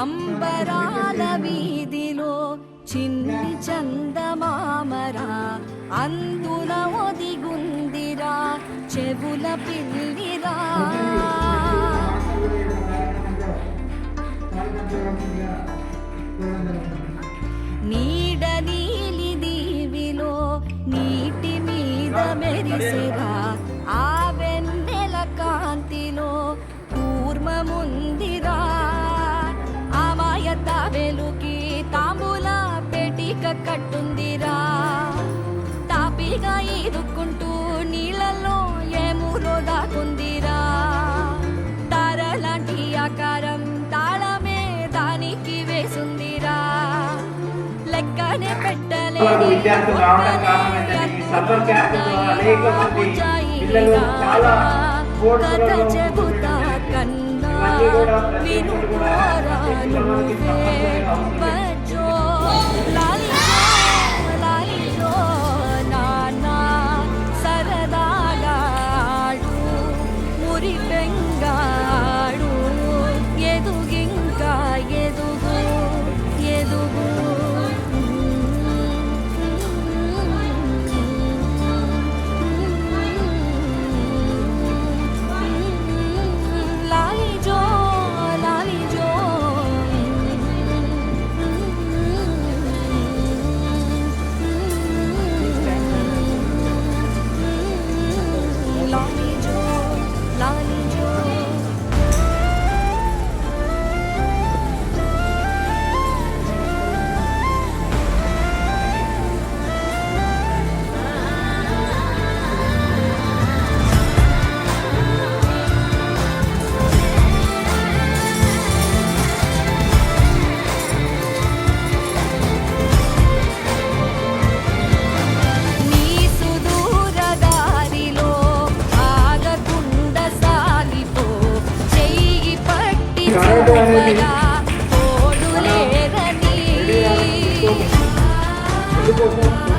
అంబరాల వీధిలో చిన్ని చందమామరా అందున ఒదిగుందిరా చెవుల పిల్లిరా. నీడ నీలి దీవిలో నీటి మీద మెరిసిరా. బాగానే పెట్టలేని విద్యార్థులు రావడం కారణం ఏంటంటే సర్వర్ క్యాంప్ ద్వారా అనేక కన్నా కరోనా అనేది ఎందుకోసం